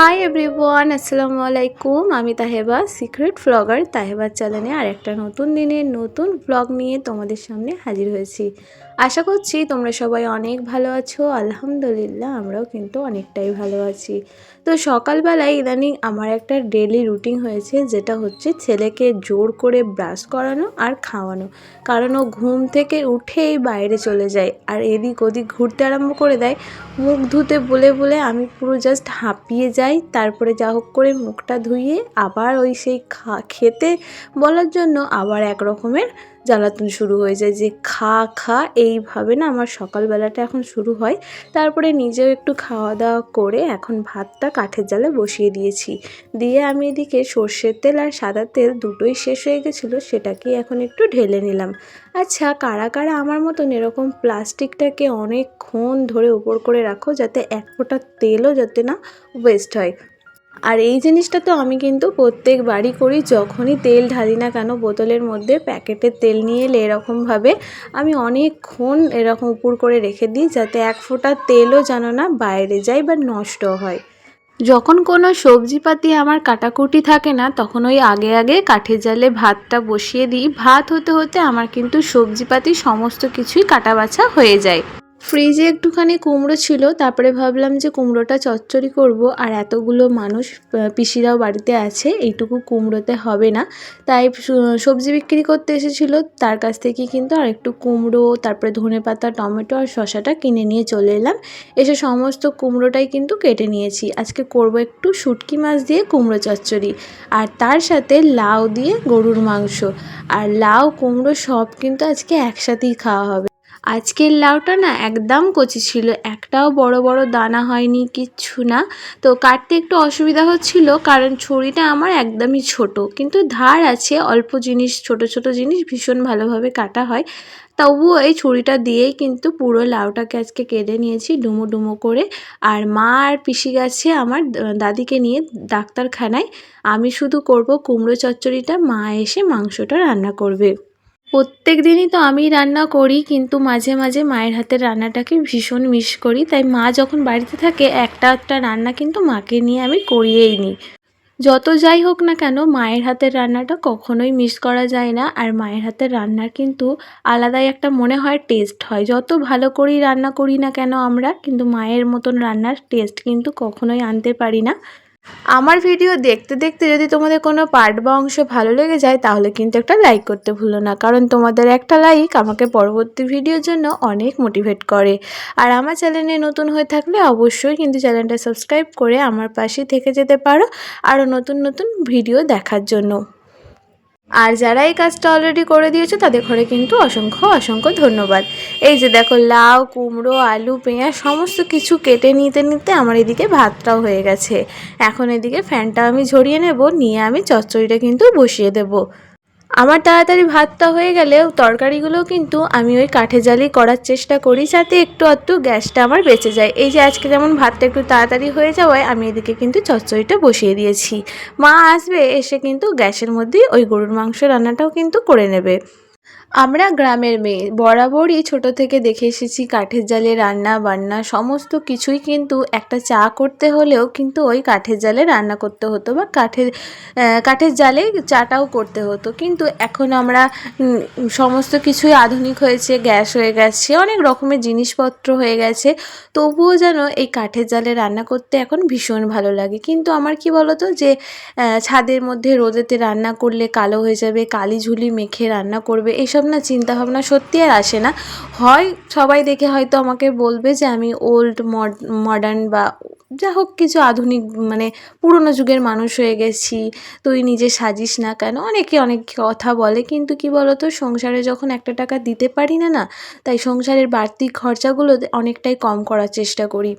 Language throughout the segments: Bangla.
হাই এভরিওয়ান আসসালামু আলাইকুম আমি তাহেবা সিক্রেট ফ্লগার তাহেবার চ্যানেলে আর একটা নতুন দিনের নতুন ব্লগ নিয়ে তোমাদের সামনে হাজির হয়েছি। আশা করছি তোমরা সবাই অনেক ভালো আছো। আলহামদুলিল্লাহ, আমরাও কিন্তু অনেকটাই ভালো আছি। তো সকালবেলায় ইদানিং আমার একটা ডেলি রুটিন হয়েছে, যেটা হচ্ছে ছেলেকে জোর করে ব্রাশ করানো আর খাওয়ানো। কারণ ও ঘুম থেকে উঠেই বাইরে চলে যায় আর এদিক ওদিক ঘুরতে আরম্ভ করে দেয়। মুখ ধুতে বলে বলে আমি পুরো জাস্ট হাঁপিয়ে যাই তারপরে যা হোক করে মুখটা ধুয়ে আবার ওই সেই খা, খেতে বলার জন্য আবার এক রকমের জ্বালাতন শুরু হয়ে যায় যে খা খা, এইভাবে না আমার সকালবেলাটা এখন শুরু হয়। তারপরে নিজেও একটু খাওয়া দাওয়া করে এখন ভাতটা কাঠের জালে বসিয়ে দিয়েছি। দিয়ে আমি এদিকে সর্ষের তেল আর সাদা তেল দুটোই শেষ হয়ে গেছিল সেটাকে এখন একটু ঢেলে নিলাম। আচ্ছা কারা কারা আমার মতন এরকম প্লাস্টিকটাকে অনেকক্ষণ ধরে উপর করে রাখো যাতে এক ফোঁটা তেলও যাতে না ওয়েস্ট হয়। আর এই জিনিসটা তো আমি কিন্তু প্রত্যেকবারই করি, যখনই তেল ঢালি না কেন বোতলের মধ্যে প্যাকেটের তেল নিয়ে এলে এরকমভাবে আমি অনেকক্ষণ এরকম উপর করে রেখে দিই, যাতে এক ফোঁটা তেলও যেন না বাইরে যায় বা নষ্ট হয়। যখন কোনো সবজিপাতি আমার কাটাকুটি থাকে না, তখন ওই আগে আগে কাঠের জালে ভাতটা বসিয়ে দিই। ভাত হতে হতে আমার কিন্তু সবজিপাতি সমস্ত কিছুই কাটা বাছা হয়ে যায়। ফ্রিজে একটুখানি কুমড়ো ছিল, তারপরে ভাবলাম যে কুমড়োটা চচ্চড়ি করব, আর এতগুলো মানুষ পিসিরাও বাড়িতে আছে, এইটুকু কুমড়োতে হবে না। তাই সবজি বিক্রি করতে এসেছিল, তার কাছ থেকে কিন্তু আর একটু কুমড়ো, তারপরে ধনে পাতা, টমেটো আর শসাটা কিনে নিয়ে চলে এলাম। এসে সমস্ত কুমড়োটাই কিন্তু কেটে নিয়েছি। আজকে করব একটু শুটকি মাছ দিয়ে কুমড়ো চচ্চড়ি, আর তার সাথে লাউ দিয়ে গরুর মাংস। আর লাউ, কুমড়ো সব কিন্তু আজকে একসাথেই খাওয়া হবে। আজকের লাউটা না একদম কচি ছিল, একটাও বড় বড় দানা হয়নি, কিচ্ছু না। তো কাটতে একটু অসুবিধা হচ্ছিল, কারণ ছুরিটা আমার একদমই ছোট। কিন্তু ধার আছে, অল্প জিনিস, ছোট ছোট জিনিস ভীষণ ভালোভাবে কাটা হয়। তবুও এই ছুরিটা দিয়েই কিন্তু পুরো লাউটাকে আজকে কেটে নিয়েছি ডুমো ডুমো করে। আর মা আর পিসি গেছে আমার দাদিকে নিয়ে ডাক্তারখানায়। আমি শুধু করব কুমড়ো চচ্চড়িটা, মা এসে মাংসটা রান্না করবে। প্রত্যেক দিনই তো আমি রান্না করি, কিন্তু মাঝে মাঝে মায়ের হাতের রান্নাটাকে ভীষণ মিস করি। তাই মা যখন বাড়িতে থাকে, একটা একটা রান্না কিন্তু মাকে নিয়ে আমি করিয়েই নিই। যত যাই হোক না কেন, মায়ের হাতের রান্নাটা কখনোই মিস করা যায় না। আর মায়ের হাতের রান্নার কিন্তু আলাদাই একটা মনে হয় টেস্ট হয়। যত ভালো করেই রান্না করি না কেন আমরা, কিন্তু মায়ের মতন রান্নার টেস্ট কিন্তু কখনোই আনতে পারি না। আমার ভিডিও দেখতে দেখতে যদি তোমাদের কোনো পার্ট বা অংশ ভালো লেগে যায়, তাহলে কিন্তু একটা লাইক করতে ভুলো না। কারণ তোমাদের একটা লাইক আমাকে পরবর্তী ভিডিওর জন্য অনেক মোটিভেট করে। আর আমার চ্যানেলে নতুন হয়ে থাকলে অবশ্যই কিন্তু চ্যানেলটা সাবস্ক্রাইব করে আমার পাশে থেকে যেতে পারো। আরও নতুন নতুন ভিডিও দেখার জন্য। আর যারা এই কাজটা অলরেডি করে দিয়েছে, তাদের ঘরে কিন্তু অসংখ্য অসংখ্য ধন্যবাদ। এই যে দেখো, লাউ, কুমড়ো, আলু, পেঁয়াজ, সমস্ত কিছু কেটে নিতে নিতে আমার এদিকে ভাতটাও হয়ে গেছে। এখন এদিকে ফ্যানটা আমি ঝরিয়ে নেব, নিয়ে আমি চচ্চড়িটা কিন্তু বসিয়ে দেবো। আমার তাড়াতাড়ি ভাতটা হয়ে গেলেও তরকারিগুলো কিন্তু আমি ওই কাঠে জালি করার চেষ্টা করি যাতে একটু আধটু গ্যাসটা আমার বেঁচে যায়। এই যে আজকে যেমন ভাতটা একটু তাড়াতাড়ি হয়ে যাওয়ায় আমি এদিকে কিন্তু চচ্চড়িটা বসিয়ে দিয়েছি। মা আসবে, এসে কিন্তু গ্যাসের মধ্যেই ওই গরুর মাংস রান্নাটাও কিন্তু করে নেবে। আমরা গ্রামের মেয়ে। বরাবরই ছোট থেকে দেখে এসেছি কাঠের জালে রান্না, বান্না, সমস্ত কিছুই কিন্তু একটা চা করতে হলেও কিন্তু ওই কাঠের জালে রান্না করতে হতো বা কাঠের কাঠের জালে চাটাও করতে হতো। কিন্তু এখন আমরা সমস্ত কিছুই আধুনিক হয়েছে, গ্যাস হয়ে গেছে, অনেক রকমের জিনিসপত্র হয়ে গেছে। তবুও যেন এই কাঠের জালে রান্না করতে এখন ভীষণ ভালো লাগে। কিন্তু আমার কি বলতো যে ছাদের মধ্যে রোদেতে রান্না করলে কালো হয়ে যাবে কালি ঝুলি মেখে রান্না করবে এসব না চিন্তা ভাবনা সত্যি আর আসে না। হয় সবাই দেখে হয়তো আমাকে বলবে যে আমি ওল্ড মডার্ন বা যা হোক কিছু আধুনিক মানে পুরনো যুগের মানুষ হয়ে গেছি, তুই নিজে সাজিস না কেন? অনেকে অনেক কথা বলে কিন্তু কি বলতো, সংসারে যখন একটা টাকা দিতে পারি না না, তাই সংসারের বাড়তি খরচাগুলো অনেকটাই কম করার চেষ্টা করি।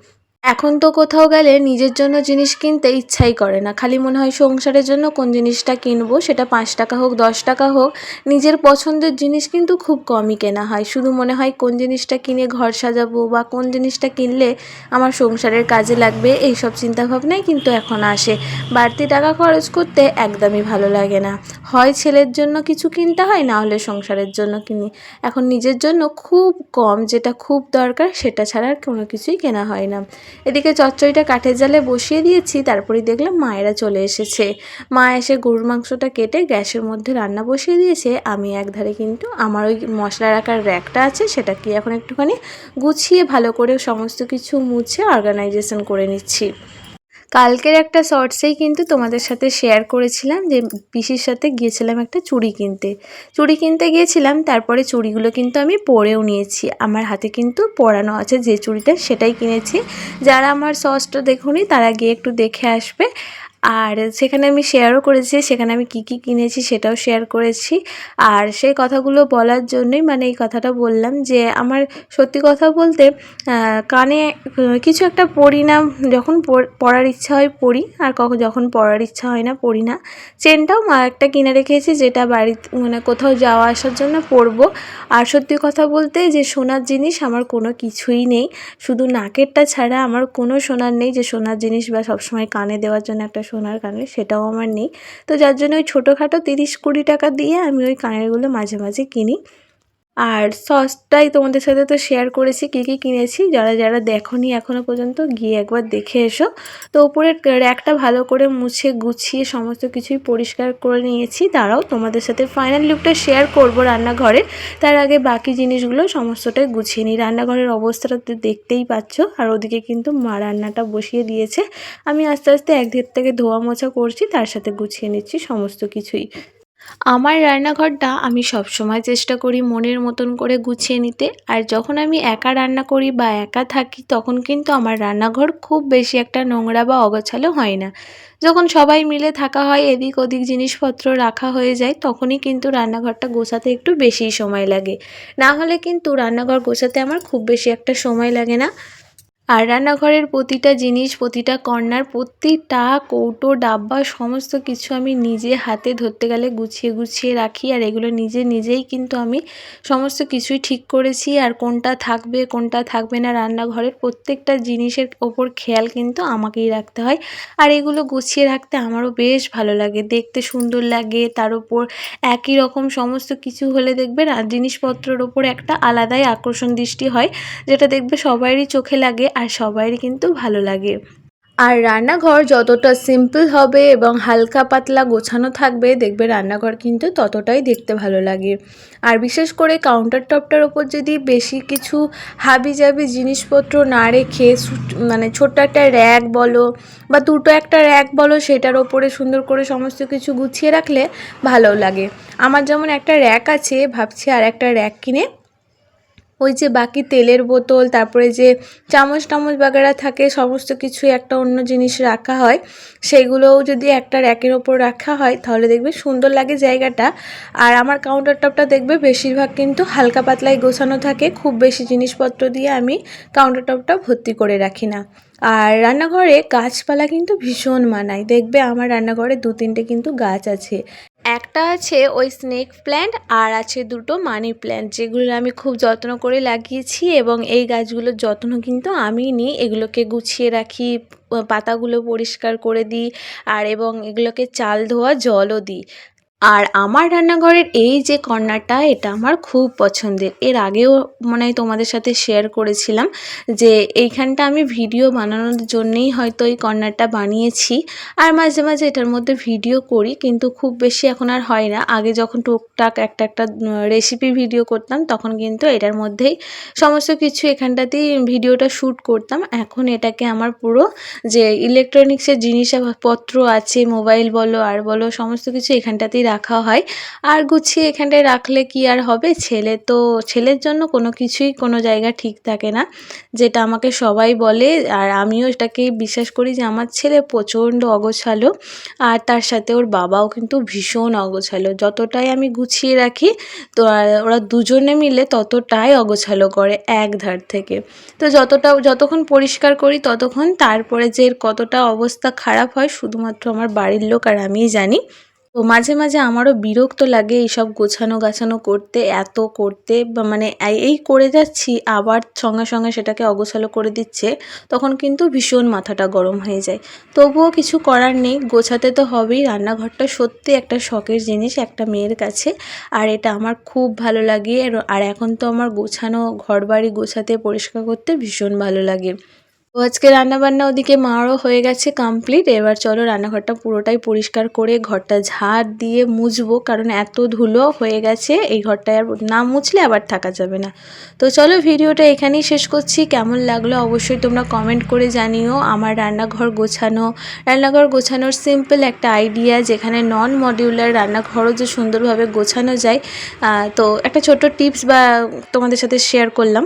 এখন তো কোথাও গেলে নিজের জন্য জিনিস কিনতে ইচ্ছাই করে না। খালি মনে হয় সংসারের জন্য কোন জিনিসটা কিনবো, সেটা পাঁচ টাকা হোক, দশ টাকা হোক, নিজের পছন্দের জিনিস কিন্তু খুব কমই কেনা হয়। শুধু মনে হয় কোন জিনিসটা কিনে ঘর সাজাবো বা কোন জিনিসটা কিনলে আমার সংসারের কাজে লাগবে এই সব চিন্তাভাবনাই কিন্তু এখন আসে। বাড়তি টাকা খরচ করতে একদমই ভালো লাগে না। হয় ছেলের জন্য কিছু কিনতে হয়, না হলে সংসারের জন্য কিনি। এখন নিজের জন্য খুব কম, যেটা খুব দরকার, সেটা ছাড়া আর কোনো কিছুই কেনা হয় না। এদিকে চচ্চড়িটা কাঠের জালে বসিয়ে দিয়েছি তারপরে দেখলাম মায়েরা চলে এসেছে। মা এসে গরুর মাংসটা কেটে গ্যাসের মধ্যে রান্না বসিয়ে দিয়েছে। আমি একধারে কিন্তু আমার ওই মশলা রাখার র্যাকটা আছে সেটা কি এখন একটুখানি গুছিয়ে ভালো করে সমস্ত কিছু মুছে অর্গানাইজেশন করে নিচ্ছি। কালকের একটা শর্টসেই কিন্তু তোমাদের সাথে শেয়ার করেছিলাম যে পিসির সাথে গিয়েছিলাম একটা চুড়ি কিনতে। চুড়ি কিনতে গিয়েছিলাম, তারপরে চুড়িগুলো কিন্তু আমি পরেও নিয়েছি। আমার হাতে কিন্তু পরানো আছে যে চুড়িটা, সেটাই কিনেছি। যারা আমার শর্টসটা দেখুনি, তারা গিয়ে একটু দেখে আসবে। আর সেখানে আমি শেয়ারও করেছি, সেখানে আমি কি কি কিনেছি সেটাও শেয়ার করেছি। আর সেই কথাগুলো বলার জন্যই মানে এই কথাটা বললাম যে, আমার সত্যি কথা বলতে কানে কিছু একটা পড়ি না, যখন পড়ার ইচ্ছা হয় পড়ি, আর কখন যখন পড়ার ইচ্ছা হয় না পড়ি না। চেনটাও একটা কিনে রেখেছি যেটা বাড়িতে মানে কোথাও যাওয়া আসার জন্য পরবো আর সত্যি কথা বলতে যে সোনার জিনিস আমার কোনো কিছুই নেই। শুধু নাকেরটা ছাড়া আমার কোনো সোনার নেই যে সোনার জিনিস বা সবসময় কানে দেওয়ার জন্য একটা সোনার কানের সেটাও আমার নেই। তো যার জন্য ওই ছোটোখাটো তিরিশ কুড়ি টাকা দিয়ে আমি ওই কানেরগুলো মাঝে মাঝে কিনি। আর সসটাই তোমাদের সাথে তো শেয়ার করেছি, কী কী কিনেছি, যারা যারা দেখনি এখনও পর্যন্ত গিয়ে একবার দেখে এসো। তো উপরের র্যাকটা ভালো করে মুছে গুছিয়ে সমস্ত কিছুই পরিষ্কার করে নিয়েছি। তারাও তোমাদের সাথে ফাইনাল লুকটা শেয়ার করব রান্নাঘরে। তার আগে বাকি জিনিসগুলো সমস্তটাই গুছিয়ে নিই। রান্নাঘরের অবস্থাটা দেখতেই পাচ্ছ, আর ওদিকে কিন্তু মা রান্নাটা বসিয়ে দিয়েছে। আমি আস্তে আস্তে একদিক থেকে ধোয়া মোছা করছি, তার সাথে গুছিয়ে নিচ্ছি সমস্ত কিছুই। আমার রান্নাঘরটা আমি সবসময় চেষ্টা করি মনের মতন করে গুছিয়ে নিতে। আর যখন আমি একা রান্না করি বা একা থাকি, তখন কিন্তু আমার রান্নাঘর খুব বেশি একটা নোংরা বা অগোছালো হয় না। যখন সবাই মিলে থাকা হয়, এদিক ওদিক জিনিসপত্র রাখা হয়ে যায়, তখনই কিন্তু রান্নাঘরটা গোছাতে একটু বেশিই সময় লাগে। না হলে কিন্তু রান্নাঘর গোছাতে আমার খুব বেশি একটা সময় লাগে না। আর রান্নাঘরের প্রতিটা জিনিস, প্রতিটা কর্নার, প্রতিটা কৌটো, ডাব্বা, সমস্ত কিছু আমি নিজে হাতে ধরতে গেলে গুছিয়ে গুছিয়ে রাখি। আর এগুলো নিজে নিজেই কিন্তু আমি সমস্ত কিছুই ঠিক করেছি। আর কোনটা থাকবে কোনটা থাকবে না রান্নাঘরের প্রত্যেকটা জিনিসের ওপর খেয়াল কিন্তু আমাকেই রাখতে হয়। আর এগুলো গুছিয়ে রাখতে আমারও বেশ ভালো লাগে। দেখতে সুন্দর লাগে। তার উপর একই রকম সমস্ত কিছু হলে দেখবে জিনিসপত্রের ওপর একটা আলাদাই আকর্ষণ দৃষ্টি হয়, যেটা দেখবে সবারই চোখে লাগে। আর সবারই কিন্তু ভালো লাগে। আর রান্নাঘর যতটা সিম্পল হবে এবং হালকা পাতলা গোছানো থাকবে, দেখবে রান্নাঘর কিন্তু ততটাই দেখতে ভালো লাগে। আর বিশেষ করে কাউন্টার টপটার ওপর যদি বেশি কিছু হাবি জাবি জিনিসপত্র না রেখে মানে ছোট্ট একটা র্যাক বলো বা দুটো একটা র্যাক বলো, সেটার ওপরে সুন্দর করে সমস্ত কিছু গুছিয়ে রাখলে ভালো লাগে। আমার যেমন একটা র্যাক আছে, ভাবছি আর একটা র্যাক কিনে ওই যে বাকি তেলের বোতল, তারপরে যে চামচ টামচ বাগেরা থাকে, সমস্ত কিছু একটা অন্য জিনিস রাখা হয়। সেগুলোও যদি একটা র্যাকের ওপর রাখা হয়, তাহলে দেখবে সুন্দর লাগে জায়গাটা। আর আমার কাউন্টার টপটা দেখবে বেশিরভাগ কিন্তু হালকা পাতলাই গোছানো থাকে, খুব বেশি জিনিসপত্র দিয়ে আমি কাউন্টার টপটা ভর্তি করে রাখি না। আর রান্নাঘরে গাছপালা কিন্তু ভীষণ মানায়। দেখবে আমার রান্নাঘরে দু তিনটে কিন্তু গাছ আছে। একটা আছে ওই স্নেক প্ল্যান্ট আর আছে দুটো মানি প্ল্যান্ট যেগুলো আমি খুব যত্ন করে লাগিয়েছি এবং এই গাছগুলোর যত্ন কিন্তু আমি নিই। এগুলোকে গুছিয়ে রাখি, পাতাগুলো পরিষ্কার করে দিই আর এবং এগুলোকে চাল ধোয়া জলও দিই। আর আমার রান্নাঘরের এই যে কর্নারটা, এটা আমার খুব পছন্দের। এর আগেও মনে তোমাদের সাথে শেয়ার করেছিলাম যে এইখানটা আমি ভিডিও বানানোর জন্যেই হয়তো এই কর্নারটা বানিয়েছি। আর মাঝে মাঝে এটার মধ্যে ভিডিও করি, কিন্তু খুব বেশি এখন আর হয় না। আগে যখন টুকটাক একটা একটা রেসিপি ভিডিও করতাম, তখন কিন্তু এটার মধ্যেই সমস্ত কিছু এখানটাতেই ভিডিওটা শ্যুট করতাম। এখন এটাকে আমার পুরো যে ইলেকট্রনিক্সের জিনিসপত্র আছে মোবাইল বলো, আর বলো, সমস্ত কিছু এখানটাতেই রাখা হয়। আর গুছিয়ে এখানটায় রাখলে কি আর হবে? ছেলে তো, ছেলের জন্য কোনো কিছুই কোনো জায়গা ঠিক থাকে না, যেটা আমাকে সবাই বলে। আর আমিও এটাকে বিশ্বাস করি যে আমার ছেলে প্রচণ্ড অগোছালো, আর তার সাথে ওর বাবাও কিন্তু ভীষণ অগোছালো। যতটাই আমি গুছিয়ে রাখি, তো ওরা দুজনে মিলে ততটাই অগোছালো করে এক ধার থেকে। তো যতটা, যতক্ষণ পরিষ্কার করি ততক্ষণ তারপরে যে কতটা অবস্থা খারাপ হয়, শুধুমাত্র আমার বাড়ির লোক আর আমিই জানি। তো মাঝে মাঝে আমারও বিরক্ত লাগে এইসব গোছানো, গাছানো করতে, এত করতে, বা মানে এই করে যাচ্ছি, আবার সঙ্গে সঙ্গে সেটাকে অগোছালো করে দিচ্ছে, তখন কিন্তু ভীষণ মাথাটা গরম হয়ে যায়। তবুও কিছু করার নেই, গোছাতে তো হবেই, রান্নাঘরটা সত্যি একটা শখের জিনিস, একটা মেয়ের কাছে, আর এটা আমার খুব ভালো লাগে, আর এখন তো আমার গোছানো ঘর বাড়ি গোছাতে, পরিষ্কার করতে ভীষণ ভালো লাগে। তো আজকে রান্নাবান্না ওদিকে মারও হয়ে গেছে কমপ্লিট এবার চলো রান্নাঘরটা পুরোটাই পরিষ্কার করে ঘরটা ঝাড় দিয়ে মুছবো, কারণ এত ধুলো হয়ে গেছে, এই ঘরটায় আর না মুছলে আবার থাকা যাবে না। তো চলো ভিডিওটা এখানেই শেষ করছি। কেমন লাগল অবশ্যই তোমরা কমেন্ট করে জানিও। আমার রান্নাঘর গোছানো, রান্নাঘর গোছানোর সিম্পল একটা আইডিয়া যেখানে নন মডিউলার রান্নাঘরও যে সুন্দরভাবে গোছানো যায় তো একটা ছোট টিপস বা তোমাদের সাথে শেয়ার করলাম।